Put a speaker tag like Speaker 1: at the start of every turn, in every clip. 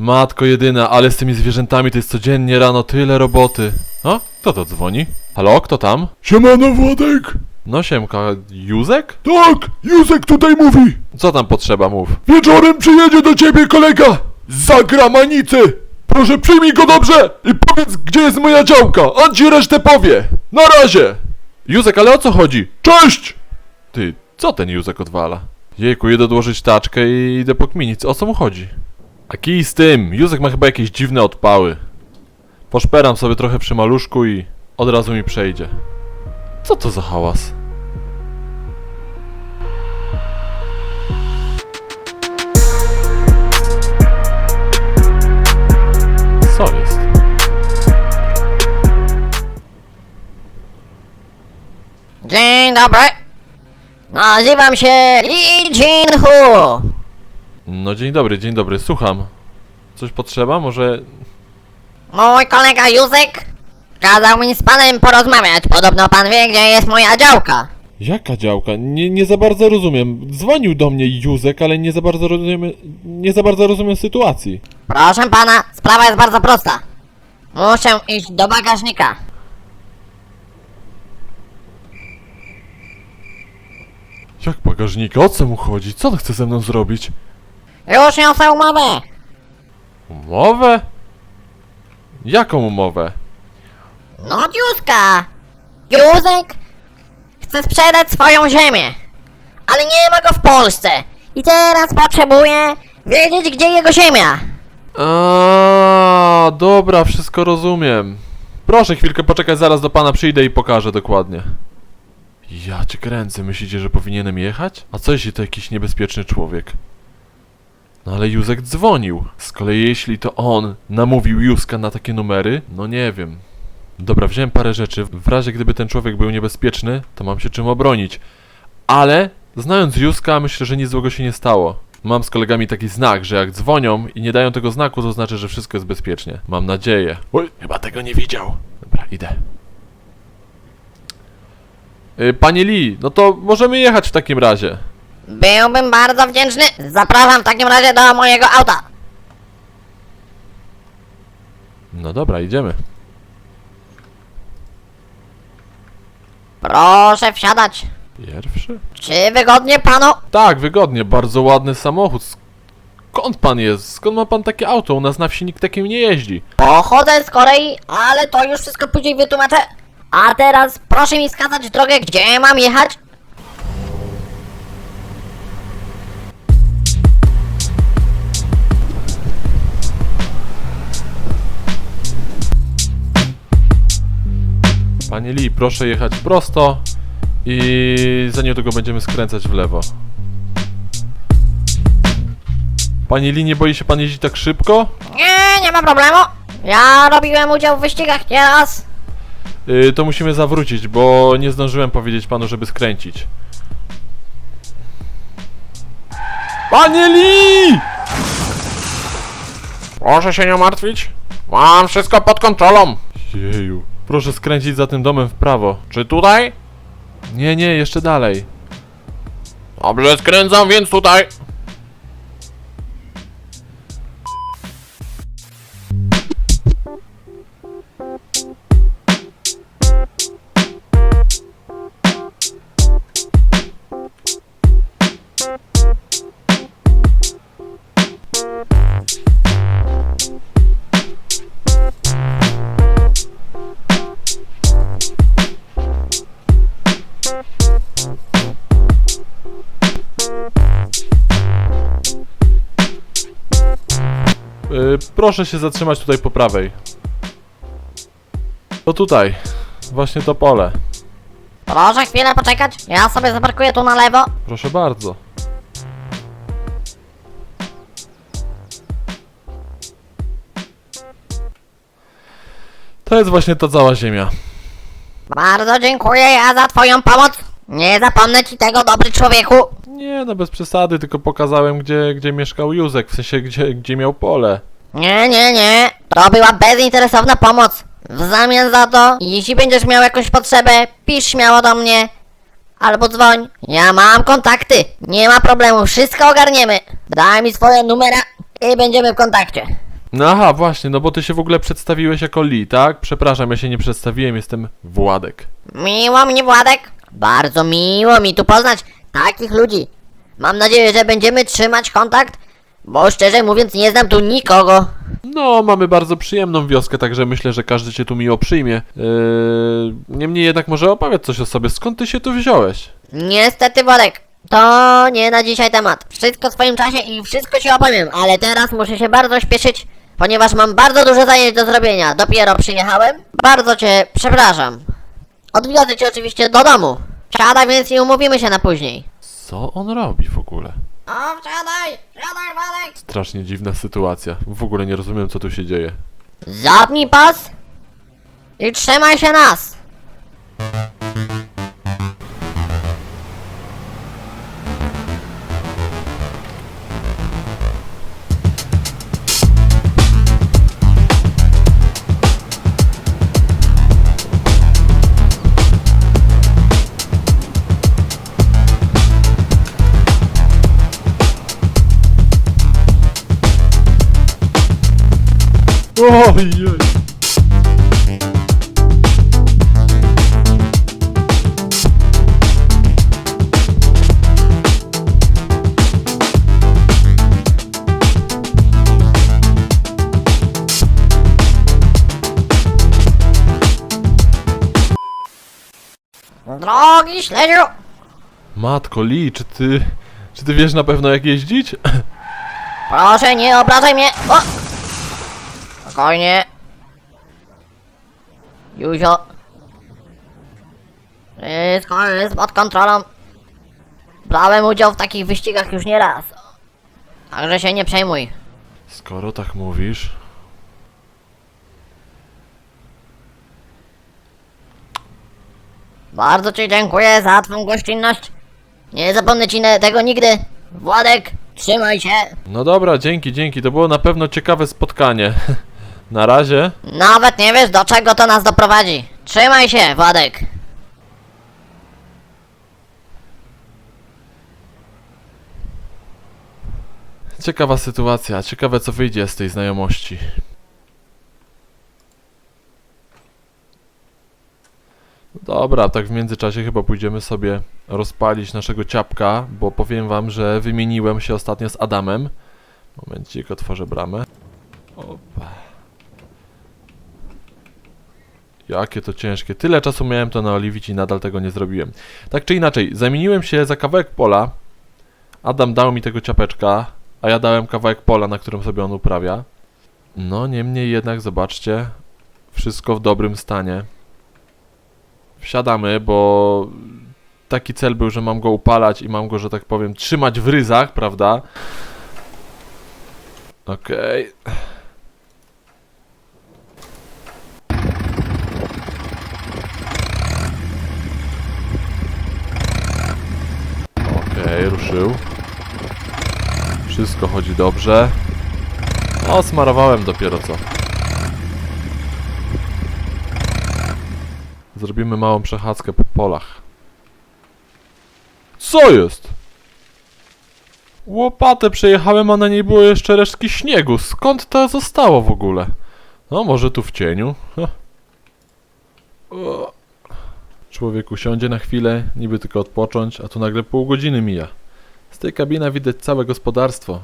Speaker 1: Matko jedyna, ale z tymi zwierzętami to jest codziennie rano tyle roboty. O, kto to dzwoni? Halo, kto tam?
Speaker 2: Siemano Władek!
Speaker 1: No siemka, Józek?
Speaker 2: Tak, Józek tutaj mówi!
Speaker 1: Co tam potrzeba, mów.
Speaker 2: Wieczorem przyjedzie do ciebie kolega z Zagramanicy! Proszę przyjmij go dobrze i powiedz gdzie jest moja działka, on ci resztę powie! Na razie!
Speaker 1: Józek, ale o co chodzi?
Speaker 2: Cześć!
Speaker 1: Ty, co ten Józek odwala? Jejku, idę odłożyć taczkę i idę pokminić, o co mu chodzi? A kij z tym, Józek ma chyba jakieś dziwne odpały. Poszperam sobie trochę przy maluszku i od razu mi przejdzie. Co to za hałas? Co jest?
Speaker 3: Dzień dobry. Nazywam się Lee Jin-Hu.
Speaker 1: No dzień dobry, dzień dobry, słucham. Coś potrzeba? Może...
Speaker 3: Mój kolega Józek kazał mi z panem porozmawiać. Podobno pan wie, gdzie jest moja działka.
Speaker 1: Jaka działka? Nie, nie za bardzo rozumiem. Dzwonił do mnie Józek, ale nie za bardzo rozumiem... Nie za bardzo rozumiem sytuacji.
Speaker 3: Proszę pana, sprawa jest bardzo prosta. Muszę iść do bagażnika.
Speaker 1: Jak bagażnika? O co mu chodzi? Co on chce ze mną zrobić?
Speaker 3: Już niosę umowę.
Speaker 1: Umowę? Jaką umowę?
Speaker 3: No Józka. Józek chce sprzedać swoją ziemię. Ale nie ma go w Polsce. I teraz potrzebuje wiedzieć, gdzie jego ziemia.
Speaker 1: A, dobra, wszystko rozumiem. Proszę chwilkę poczekać, zaraz do pana przyjdę i pokażę dokładnie. Ja cię kręcę, myślicie, że powinienem jechać? A co jeśli to jakiś niebezpieczny człowiek? No ale Józek dzwonił. Z kolei jeśli to on namówił Józka na takie numery, no nie wiem. Dobra, wziąłem parę rzeczy. W razie gdyby ten człowiek był niebezpieczny, to mam się czym obronić. Ale znając Józka, myślę, że nic złego się nie stało. Mam z kolegami taki znak, że jak dzwonią i nie dają tego znaku, to znaczy, że wszystko jest bezpiecznie. Mam nadzieję. Oj, chyba tego nie widział. Dobra, idę. Y, Panie Lee, no to możemy jechać w takim razie.
Speaker 3: Byłbym bardzo wdzięczny. Zapraszam w takim razie do mojego auta.
Speaker 1: No dobra, idziemy.
Speaker 3: Proszę wsiadać.
Speaker 1: Pierwszy?
Speaker 3: Czy wygodnie panu?
Speaker 1: Tak, wygodnie, bardzo ładny samochód. Skąd pan jest? Skąd ma pan takie auto? U nas na wsi nikt takim nie jeździ.
Speaker 3: Pochodzę z Korei, ale to już wszystko później wytłumaczę. A teraz proszę mi wskazać drogę, gdzie mam jechać.
Speaker 1: Panie Lee, proszę jechać prosto i za niedługo będziemy skręcać w lewo. Panie Lee, nie boi się pan jeździć tak szybko?
Speaker 3: Nie, nie ma problemu. Ja robiłem udział w wyścigach nieraz.
Speaker 1: Yy, to musimy zawrócić, bo nie zdążyłem powiedzieć panu, żeby skręcić. Panie Lee!
Speaker 2: Proszę się nie martwić. Mam wszystko pod kontrolą.
Speaker 1: Jeju, proszę skręcić za tym domem w prawo.
Speaker 2: Czy tutaj?
Speaker 1: Nie, nie, jeszcze dalej.
Speaker 2: Dobrze, skręcam więc tutaj.
Speaker 1: Proszę się zatrzymać tutaj po prawej. To tutaj. Właśnie to pole.
Speaker 3: Proszę chwilę poczekać. Ja sobie zaparkuję tu na lewo.
Speaker 1: Proszę bardzo. To jest właśnie ta cała ziemia.
Speaker 3: Bardzo dziękuję ja za twoją pomoc. Nie zapomnę ci tego, dobry człowieku.
Speaker 1: Nie, no bez przesady, tylko pokazałem, gdzie, gdzie mieszkał Józek, w sensie, gdzie, gdzie miał pole.
Speaker 3: Nie, nie, nie. To była bezinteresowna pomoc. W zamian za to, jeśli będziesz miał jakąś potrzebę, pisz śmiało do mnie. Albo dzwoń. Ja mam kontakty. Nie ma problemu, wszystko ogarniemy. Daj mi swoje numera i będziemy w kontakcie.
Speaker 1: No aha, właśnie, no bo ty się w ogóle przedstawiłeś jako Lee, tak? Przepraszam, ja się nie przedstawiłem, jestem Władek.
Speaker 3: Miło mi, Władek. Bardzo miło mi tu poznać takich ludzi. Mam nadzieję, że będziemy trzymać kontakt, bo szczerze mówiąc nie znam tu nikogo.
Speaker 1: No, mamy bardzo przyjemną wioskę, także myślę, że każdy cię tu miło przyjmie. Yy, niemniej jednak może opowiedz coś o sobie, skąd ty się tu wziąłeś?
Speaker 3: Niestety, Władek, to nie na dzisiaj temat. Wszystko w swoim czasie i wszystko ci opowiem, ale teraz muszę się bardzo śpieszyć, ponieważ mam bardzo dużo zajęć do zrobienia. Dopiero przyjechałem. Bardzo cię przepraszam. Odwiozę cię oczywiście do domu. Siadaj więc i umówimy się na później.
Speaker 1: Co on robi w ogóle?
Speaker 3: O, siadaj, siadaj, Władek.
Speaker 1: Strasznie dziwna sytuacja. W ogóle nie rozumiem, co tu się dzieje.
Speaker 3: Zapnij pas i trzymaj się nas.
Speaker 1: Ojej!
Speaker 3: Drogi śledziu.
Speaker 1: Matko Lee, czy ty... Czy ty wiesz na pewno jak jeździć?
Speaker 3: Proszę, nie obrażaj mnie! O! Spokojnie. Juzio. Wszystko jest pod kontrolą. Brałem udział w takich wyścigach już nie raz. Także się nie przejmuj.
Speaker 1: Skoro tak mówisz...
Speaker 3: Bardzo ci dziękuję za twą gościnność. Nie zapomnę ci tego nigdy. Władek, trzymaj się.
Speaker 1: No dobra, dzięki, dzięki, to było na pewno ciekawe spotkanie. Na razie.
Speaker 3: Nawet nie wiesz do czego to nas doprowadzi. Trzymaj się, Władek.
Speaker 1: Ciekawa sytuacja, ciekawe co wyjdzie z tej znajomości. Dobra, tak w międzyczasie chyba pójdziemy sobie rozpalić naszego ciapka, bo powiem wam, że wymieniłem się ostatnio z Adamem. Momencik, otworzę bramę. Opa. Jakie to ciężkie. Tyle czasu miałem to naoliwić i nadal tego nie zrobiłem. Tak czy inaczej, zamieniłem się za kawałek pola. Adam dał mi tego ciapeczka, a ja dałem kawałek pola, na którym sobie on uprawia. No, niemniej jednak, zobaczcie, wszystko w dobrym stanie. Wsiadamy, bo taki cel był, że mam go upalać i mam go, że tak powiem, trzymać w ryzach, prawda? Okej. Okej, ruszył. Wszystko chodzi dobrze. O, smarowałem dopiero co. Zrobimy małą przechadzkę po polach. Co jest? Łopatę przejechałem, a na niej było jeszcze resztki śniegu. Skąd to zostało w ogóle? No, może tu w cieniu. Człowiek usiądzie na chwilę, niby tylko odpocząć, a tu nagle pół godziny mija. Z tej kabiny widać całe gospodarstwo.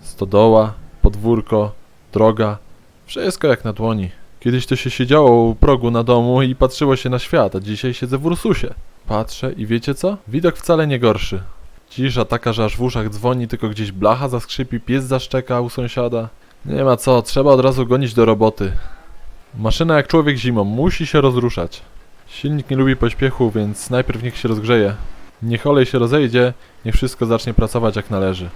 Speaker 1: Stodoła, podwórko, droga. Wszystko jak na dłoni. Kiedyś to się siedziało u progu na domu i patrzyło się na świat, a dzisiaj siedzę w Ursusie. Patrzę i wiecie co? Widok wcale nie gorszy. Cisza taka, że aż w uszach dzwoni, tylko gdzieś blacha zaskrzypi, pies zaszczeka u sąsiada. Nie ma co, trzeba od razu gonić do roboty. Maszyna jak człowiek zimą, musi się rozruszać. Silnik nie lubi pośpiechu, więc najpierw niech się rozgrzeje. Niech olej się rozejdzie, niech wszystko zacznie pracować jak należy.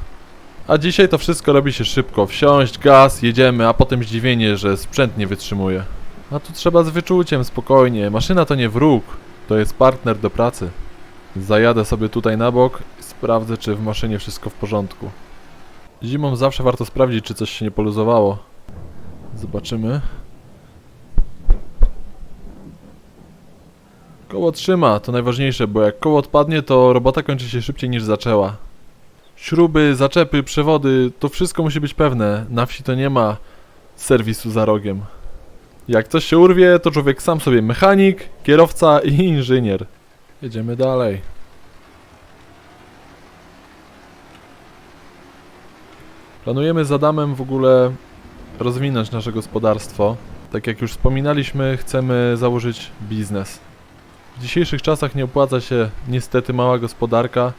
Speaker 1: A dzisiaj to wszystko robi się szybko. Wsiąść, gaz, jedziemy, a potem zdziwienie, że sprzęt nie wytrzymuje. A tu trzeba z wyczuciem, spokojnie. Maszyna to nie wróg, to jest partner do pracy. Zajadę sobie tutaj na bok i sprawdzę, czy w maszynie wszystko w porządku. Zimą zawsze warto sprawdzić, czy coś się nie poluzowało. Zobaczymy. Koło trzyma, to najważniejsze, bo jak koło odpadnie, to robota kończy się szybciej niż zaczęła. Śruby, zaczepy, przewody, to wszystko musi być pewne. Na wsi to nie ma serwisu za rogiem. Jak coś się urwie, to człowiek sam sobie mechanik, kierowca i inżynier. Jedziemy dalej. Planujemy z Adamem w ogóle rozwinąć nasze gospodarstwo. Tak jak już wspominaliśmy, chcemy założyć biznes. W dzisiejszych czasach nie opłaca się niestety mała gospodarka,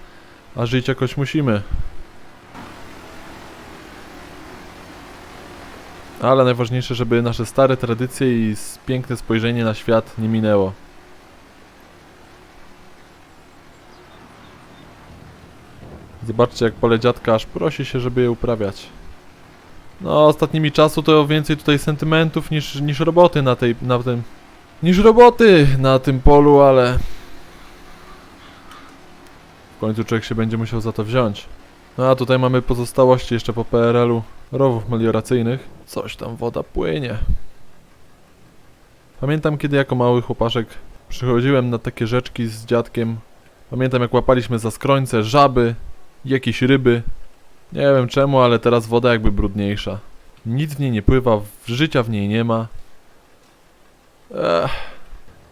Speaker 1: a żyć jakoś musimy. Ale najważniejsze, żeby nasze stare tradycje i piękne spojrzenie na świat nie minęło. Zobaczcie jak pole dziadka aż prosi się, żeby je uprawiać. No, ostatnimi czasu to więcej tutaj sentymentów niż, niż roboty na tej, na tym, niż roboty na tym polu, ale w końcu człowiek się będzie musiał za to wziąć. No a tutaj mamy pozostałości jeszcze po PRL-u rowów melioracyjnych. Coś tam woda płynie. Pamiętam kiedy jako mały chłopaszek przychodziłem na takie rzeczki z dziadkiem. Pamiętam jak łapaliśmy za skrońce żaby, jakieś ryby. Nie wiem czemu, ale teraz woda jakby brudniejsza. Nic w niej nie pływa, życia w niej nie ma. Ech.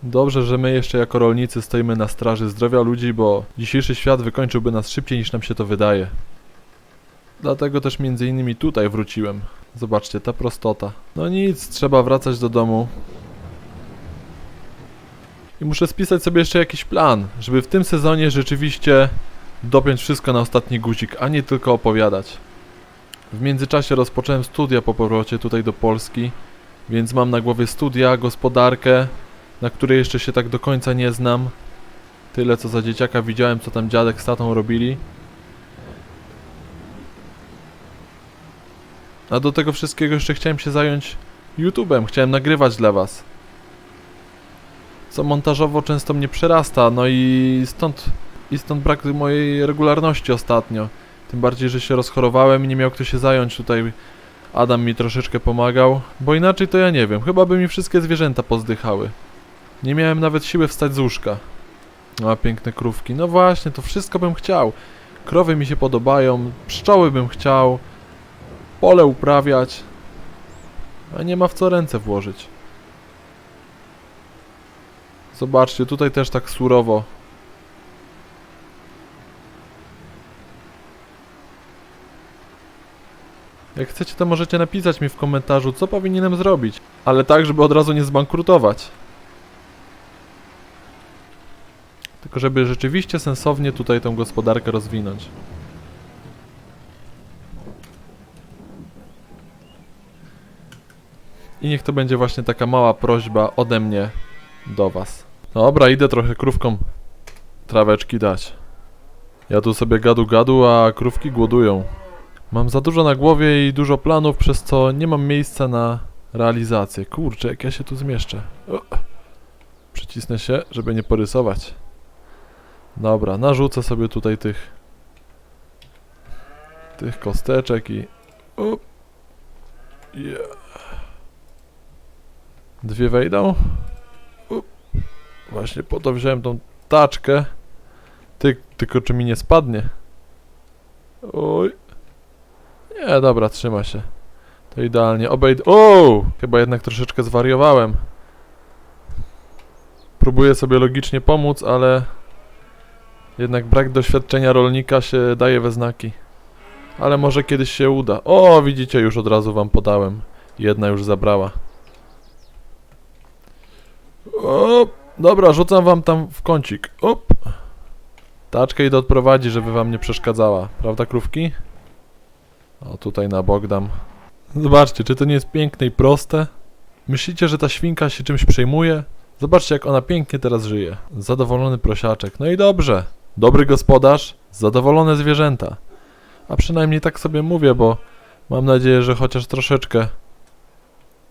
Speaker 1: Dobrze, że my jeszcze jako rolnicy stoimy na straży zdrowia ludzi, bo dzisiejszy świat wykończyłby nas szybciej niż nam się to wydaje. Dlatego też między innymi tutaj wróciłem. Zobaczcie, ta prostota. No nic, trzeba wracać do domu. I muszę spisać sobie jeszcze jakiś plan, żeby w tym sezonie rzeczywiście dopiąć wszystko na ostatni guzik, a nie tylko opowiadać. W międzyczasie rozpocząłem studia po powrocie tutaj do Polski, więc mam na głowie studia, gospodarkę, na której jeszcze się tak do końca nie znam. Tyle co za dzieciaka widziałem, co tam dziadek z tatą robili. A do tego wszystkiego jeszcze chciałem się zająć YouTube'em, chciałem nagrywać dla was. Co montażowo często mnie przerasta, no i stąd, i stąd brak mojej regularności ostatnio. Tym bardziej, że się rozchorowałem i nie miał kto się zająć tutaj. Adam mi troszeczkę pomagał, bo inaczej to ja nie wiem, chyba by mi wszystkie zwierzęta pozdychały. Nie miałem nawet siły wstać z łóżka. A piękne krówki. No właśnie, to wszystko bym chciał. Krowy mi się podobają, pszczoły bym chciał, pole uprawiać. A nie ma w co ręce włożyć. Zobaczcie, tutaj też tak surowo. Jak chcecie, to możecie napisać mi w komentarzu, co powinienem zrobić. Ale tak, żeby od razu nie zbankrutować. Tylko żeby rzeczywiście sensownie tutaj tą gospodarkę rozwinąć. I niech to będzie właśnie taka mała prośba ode mnie do was. Dobra, idę trochę krówkom traweczki dać. Ja tu sobie gadu gadu, a krówki głodują. Mam za dużo na głowie i dużo planów, przez co nie mam miejsca na realizację. Kurczę, jak ja się tu zmieszczę. O. Przycisnę się, żeby nie porysować. Dobra, narzucę sobie tutaj tych tych kosteczek i up. Yeah. Dwie wejdą. Up. Właśnie po to wziąłem tą taczkę. Ty, tylko czy mi nie spadnie? Oj. Nie, dobra, trzyma się. To idealnie. Obejdę. O! Chyba jednak troszeczkę zwariowałem. Próbuję sobie logicznie pomóc, ale jednak brak doświadczenia rolnika się daje we znaki. Ale może kiedyś się uda. O, widzicie, już od razu wam podałem. Jedna już zabrała. O, dobra, rzucam wam tam w kącik. Op. Taczkę idę odprowadzić, żeby wam nie przeszkadzała. Prawda, krówki? O, tutaj na bok dam. Zobaczcie, czy to nie jest piękne i proste? Myślicie, że ta świnka się czymś przejmuje? Zobaczcie, jak ona pięknie teraz żyje. Zadowolony prosiaczek. No i dobrze. Dobry gospodarz, zadowolone zwierzęta. A przynajmniej tak sobie mówię, bo mam nadzieję, że chociaż troszeczkę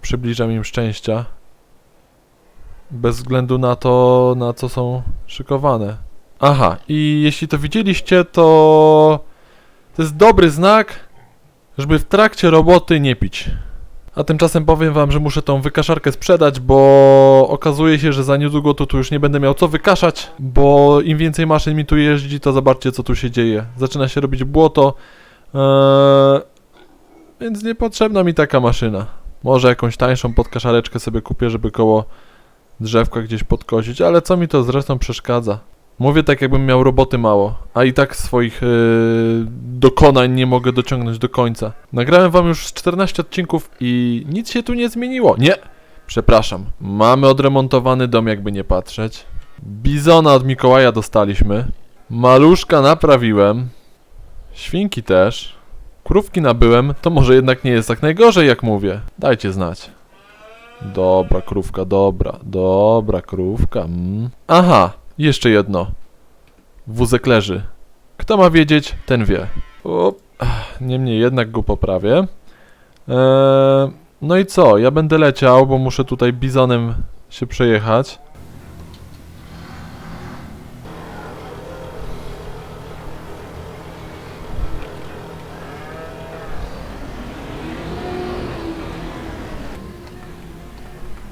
Speaker 1: przybliżam im szczęścia. Bez względu na to, na co są szykowane. Aha, i jeśli to widzieliście, to to jest dobry znak, żeby w trakcie roboty nie pić. A tymczasem powiem wam, że muszę tą wykaszarkę sprzedać, bo okazuje się, że za niedługo to tu już nie będę miał co wykaszać, bo im więcej maszyn mi tu jeździ, to zobaczcie co tu się dzieje. Zaczyna się robić błoto, eee, więc niepotrzebna mi taka maszyna. Może jakąś tańszą podkaszareczkę sobie kupię, żeby koło drzewka gdzieś podkosić, ale co mi to zresztą przeszkadza? Mówię tak, jakbym miał roboty mało, a i tak swoich yy, dokonań nie mogę dociągnąć do końca. Nagrałem wam już z 14 odcinków i nic się tu nie zmieniło. Nie! Przepraszam. Mamy odremontowany dom, jakby nie patrzeć. Bizona od Mikołaja dostaliśmy. Maluszka naprawiłem. Świnki też. Krówki nabyłem. To może jednak nie jest tak najgorzej, jak mówię. Dajcie znać. Dobra, krówka, dobra, dobra, krówka. Mm. Aha, jeszcze jedno. Wózek leży. Kto ma wiedzieć, ten wie. O, niemniej jednak go poprawię. Eee, no i co? Ja będę leciał, bo muszę tutaj bizonem się przejechać.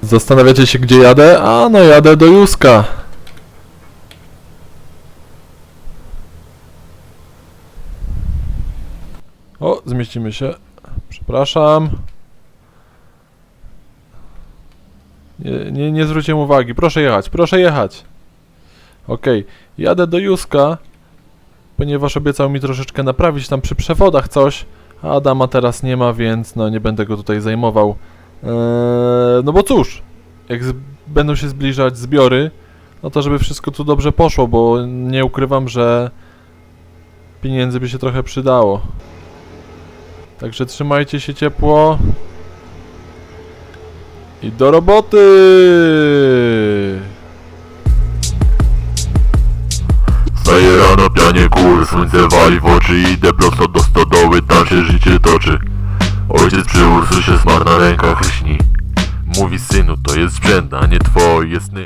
Speaker 1: Zastanawiacie się, gdzie jadę? A, no jadę do Juska. O, zmieścimy się. Przepraszam. Nie, nie, nie zwróciłem uwagi. Proszę jechać, proszę jechać. Okej, jadę do Juska, ponieważ obiecał mi troszeczkę naprawić tam przy przewodach coś, a Adama teraz nie ma, więc no nie będę go tutaj zajmował. Eee, no bo cóż, jak będą się zbliżać zbiory, no to żeby wszystko tu dobrze poszło, bo nie ukrywam, że pieniędzy by się trochę przydało. Także trzymajcie się ciepło. I do roboty!
Speaker 2: Wstaję rano, pianie kur, słońce wali w oczy Idę prosto do stodoły, tam się życie toczy Ojciec przy Ursusie smarł na rękach i śni Mówi synu, to jest sprzęt, a nie twoje sny